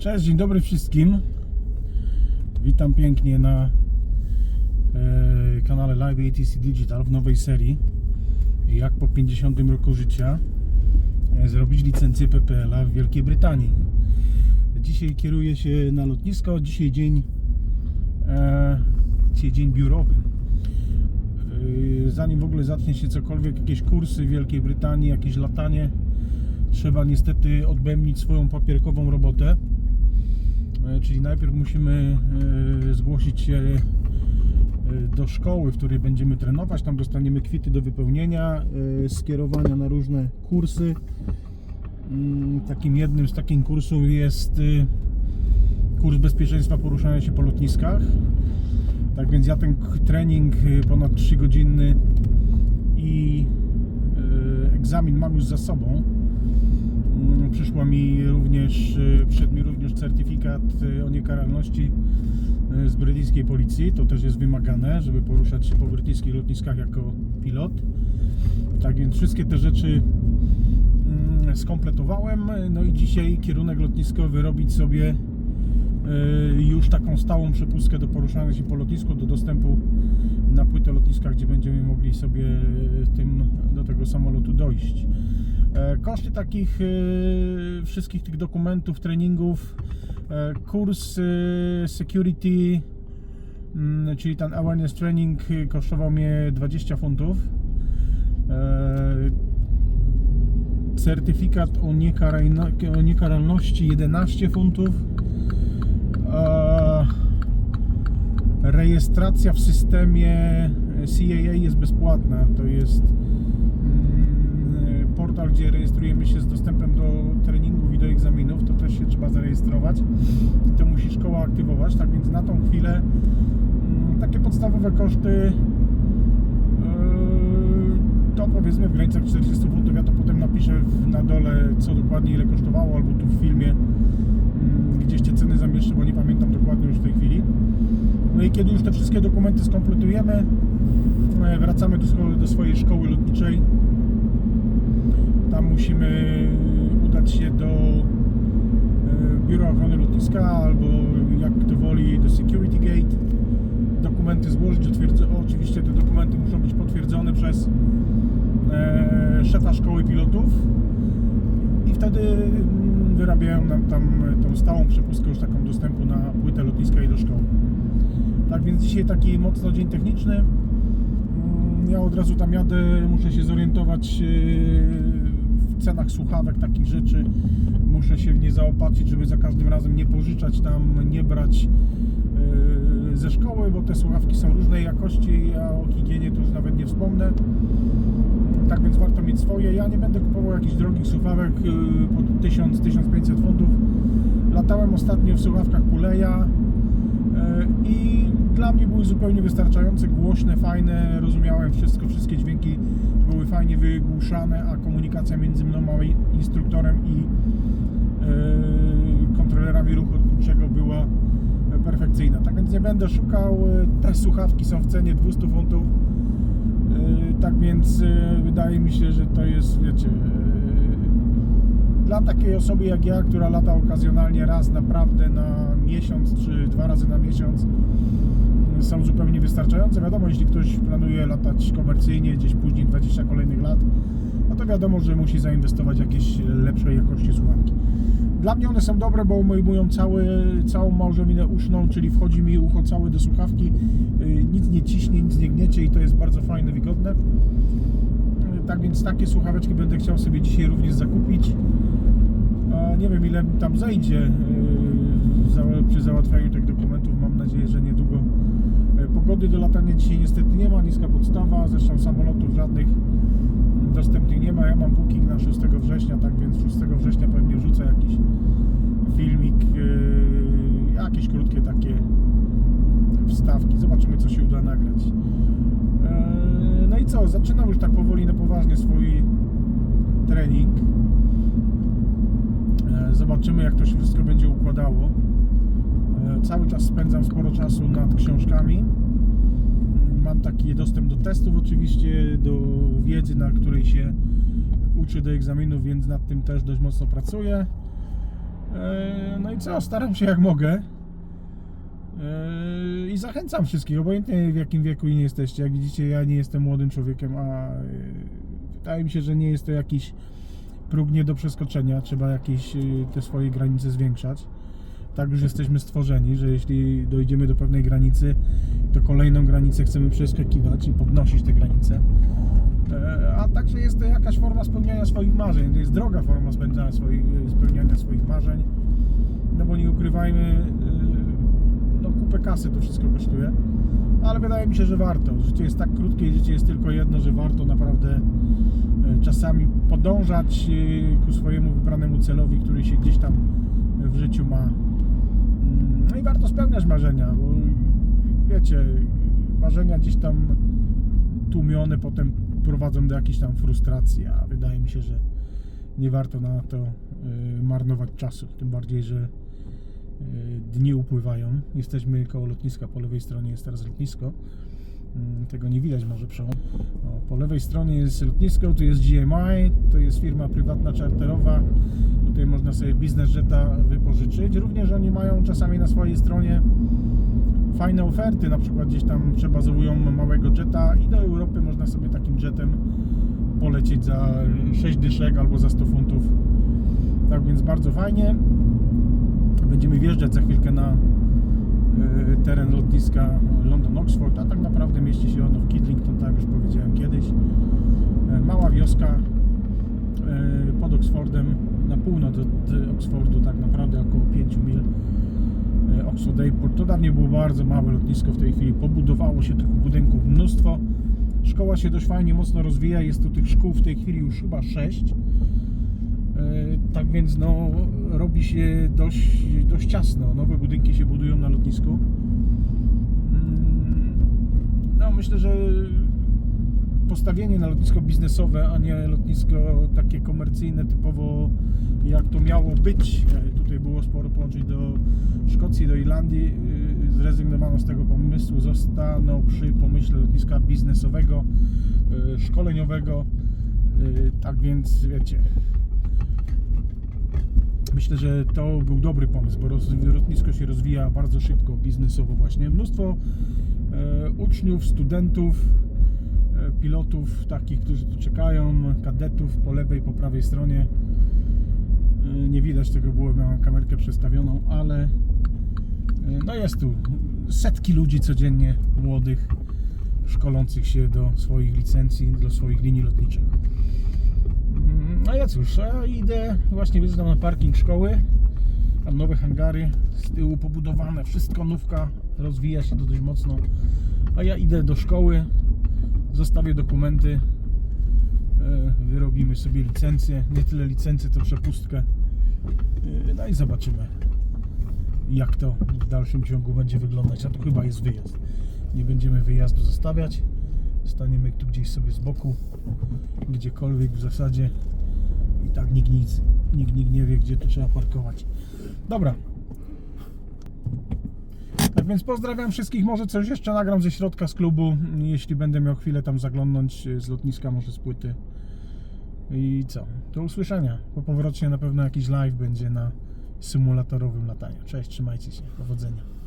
Cześć, dzień dobry wszystkim. Witam pięknie na e, kanale Live ATC Digital w nowej serii. Jak po 50 roku życia e, zrobić licencję PPL-a w Wielkiej Brytanii. Dzisiaj kieruję się na lotnisko. Dzisiaj dzień, e, dzisiaj dzień biurowy. E, Zanim w ogóle zacznie się cokolwiek, jakieś kursy w Wielkiej Brytanii, jakieś latanie, trzeba niestety odbębnić swoją papierkową robotę. E, Czyli najpierw musimy e, zgłosić się e, do szkoły, w której będziemy trenować. Tam dostaniemy kwity do wypełnienia, skierowania na różne kursy. Mm, Takim jednym z takich kursów jest kurs bezpieczeństwa poruszania się po lotniskach. Tak więc ja ten trening ponad 3 godzinny i egzamin mam już za sobą. Mm, Przyszła mi również, mi certyfikat y, o niekaralności y, z brytyjskiej policji. To też jest wymagane, żeby poruszać się po brytyjskich lotniskach jako pilot. Tak więc wszystkie te rzeczy mm, skompletowałem. No i dzisiaj kierunek lotniskowy robić sobie y, już taką stałą przepustkę do poruszania się po lotnisku, do dostępu na płytę lotniska, gdzie będziemy mogli sobie tym do tego samolotu dojść. E, Koszty takich wszystkich tych dokumentów, treningów, kurs e, security, mm, czyli ten awareness training e, kosztował mnie 20 funtów. E, Certyfikat o, o niekaralności 11 funtów. E, Rejestracja w systemie CAA jest bezpłatna. To jest też się trzeba zarejestrować. I to musi szkoła aktywować. Tak więc na tą chwilę mm, takie podstawowe koszty yy, to powiedzmy w granicach 40 funtów. Ja to potem napiszę na dole, co dokładnie ile kosztowało, albo tu w filmie mm, gdzieś te ceny zamieszczę, bo nie pamiętam dokładnie już w tej chwili. No i kiedy już te wszystkie dokumenty skompletujemy, e, wracamy do, do swojej szkoły lotniczej. Tam musimy udać się do e, Biura Ochrony Albo jak kto woli do Security Gate. Dokumenty złożyć, oczywiście te dokumenty muszą być potwierdzone przez e, szefa szkoły pilotów i wtedy mm, wyrabiają nam tam tą stałą przepustkę już taką dostępu na płytę lotniska i do szkoły. Tak więc dzisiaj taki mocno dzień techniczny. Mm, Ja od razu tam jadę, muszę się zorientować yy, w cenach słuchawek, takich rzeczy. Muszę się w nie zaopatrzyć, żeby za każdym razem nie pożyczać tam, nie brać yy, ze szkoły, bo te słuchawki są różnej jakości, a o higienie to już nawet nie wspomnę. Tak więc warto mieć swoje. Ja nie będę kupował jakichś drogich słuchawek yy, po 1000-1500 funtów. Latałem ostatnio w słuchawkach Puleya yy, i dla mnie były zupełnie wystarczające, głośne, fajne, rozumiałem wszystko, wszystkie dźwięki były fajnie wygłuszane, a komunikacja między mną a instruktorem i yy, kontrolerami ruchu lotniczego była perfekcyjna. Tak więc nie będę szukał, yy, te słuchawki są w cenie 200 funtów. Tak więc wydaje mi się, że to jest, wiecie, dla takiej osoby jak ja, która lata okazjonalnie raz naprawdę na miesiąc, czy dwa razy na miesiąc, yy, są zupełnie wystarczające. Wiadomo, jeśli ktoś planuje latać komercyjnie gdzieś później 20 kolejnych lat, no to wiadomo, że musi zainwestować jakieś lepszej jakości słuchawki. Dla mnie one są dobre, bo obejmują cały, całą małżowinę uszną, czyli wchodzi mi ucho całe do słuchawki, yy, nic nie ciśnie, nic nie gniecie i to jest bardzo fajne, wygodne. Tak więc takie słuchaweczki będę chciał sobie dzisiaj również zakupić. Nie wiem ile tam zejdzie yy, za- przy załatwianiu tych dokumentów. Mam nadzieję, że niedługo. Yy, Pogody do latania dzisiaj niestety nie ma, niska podstawa, zresztą samolotów żadnych dostępnych nie ma. Ja mam booking na 6 września, tak więc 6 września pewnie wrzucę jakiś filmik, yy, jakieś krótkie takie wstawki. Zobaczymy co się uda nagrać. I co, zaczynam już tak powoli na poważnie swój trening. E, Zobaczymy, jak to się wszystko będzie układało. E, Cały czas spędzam sporo czasu nad książkami. Mam taki dostęp do testów, oczywiście, do wiedzy, na której się uczę do egzaminów, więc nad tym też dość mocno pracuję. E, No i co, staram się jak mogę. E, I zachęcam wszystkich, obojętnie w jakim wieku nie jesteście. Jak widzicie, ja nie jestem młodym człowiekiem, a e, wydaje mi się, że nie jest to jakiś próg nie do przeskoczenia. Trzeba jakieś e, te swoje granice zwiększać. Tak już jesteśmy stworzeni, że jeśli dojdziemy do pewnej granicy, to kolejną granicę chcemy przeskakiwać i podnosić te granice. A także jest to jakaś forma spełniania swoich marzeń. To jest droga forma spełniania swoich, spełniania swoich marzeń. No bo nie ukrywajmy, kasy to wszystko kosztuje. Ale wydaje mi się, że warto. Życie jest tak krótkie i życie jest tylko jedno, że warto naprawdę y, czasami podążać y, ku swojemu wybranemu celowi, który się gdzieś tam w życiu ma. Mm, No i warto spełniać marzenia, bo wiecie, marzenia gdzieś tam tłumione potem prowadzą do jakiejś tam frustracji, a wydaje mi się, że nie warto na to marnować czasu. Tym bardziej, że dni upływają. Jesteśmy koło lotniska, po lewej stronie jest teraz lotnisko. Mm, Tego nie widać może przełom. Po lewej stronie jest lotnisko, tu jest GMI, to jest firma prywatna czarterowa. Tutaj można sobie biznes jeta wypożyczyć. Również oni mają czasami na swojej stronie fajne oferty, na przykład gdzieś tam przebazowują małego jeta i do Europy można sobie takim jetem polecieć za 6 dyszek albo za 100 funtów. Tak więc bardzo fajnie. Będziemy wjeżdżać za chwilkę na e, teren lotniska London-Oxford, a tak naprawdę mieści się ono w Kidlington, tak już powiedziałem kiedyś. E, Mała wioska e, pod Oxfordem, na północ od Oxfordu, tak naprawdę około 5 mil. Oxford Airport. To dawniej było bardzo małe lotnisko, w tej chwili pobudowało się tych budynków mnóstwo. Szkoła się dość fajnie, mocno rozwija. Jest tu tych szkół w tej chwili już chyba 6. Tak więc no, robi się dość, dość ciasno. Nowe budynki się budują na lotnisku. Mm, No myślę, że postawienie na lotnisko biznesowe, a nie lotnisko takie komercyjne, typowo jak to miało być. E, Tutaj było sporo połączeń do Szkocji, do Irlandii. E, Zrezygnowano z tego pomysłu. Zostano przy pomyśle lotniska biznesowego, e, szkoleniowego. E, Tak więc wiecie. Myślę, że to był dobry pomysł, bo lotnisko się rozwija bardzo szybko, biznesowo właśnie. Mnóstwo e, uczniów, studentów, e, pilotów, takich, którzy tu czekają, kadetów po lewej, po prawej stronie. E, nie widać tego było, miałem kamerkę przestawioną, ale e, no jest tu setki ludzi codziennie, młodych, szkolących się do swoich licencji, do swoich linii lotniczych. No ja cóż, a idę, właśnie wyjeżdżam na parking szkoły, tam nowe hangary, z tyłu pobudowane, wszystko nówka, rozwija się to dość mocno, a ja idę do szkoły, zostawię dokumenty, e, wyrobimy sobie licencję, nie tyle licencję, to przepustkę, E, no i zobaczymy jak to w dalszym ciągu będzie wyglądać, a tu chyba jest wyjazd, nie będziemy wyjazdu zostawiać, staniemy tu gdzieś sobie z boku, gdziekolwiek w zasadzie i tak nikt nic, nikt, nikt nie wie, gdzie tu trzeba parkować. Dobra. Tak więc pozdrawiam wszystkich. Może coś jeszcze nagram ze środka z klubu, jeśli będę miał chwilę tam zaglądnąć z lotniska, może z płyty. I co? Do usłyszenia. Po powrocie na pewno jakiś live będzie na symulatorowym lataniu. Cześć, trzymajcie się. Powodzenia.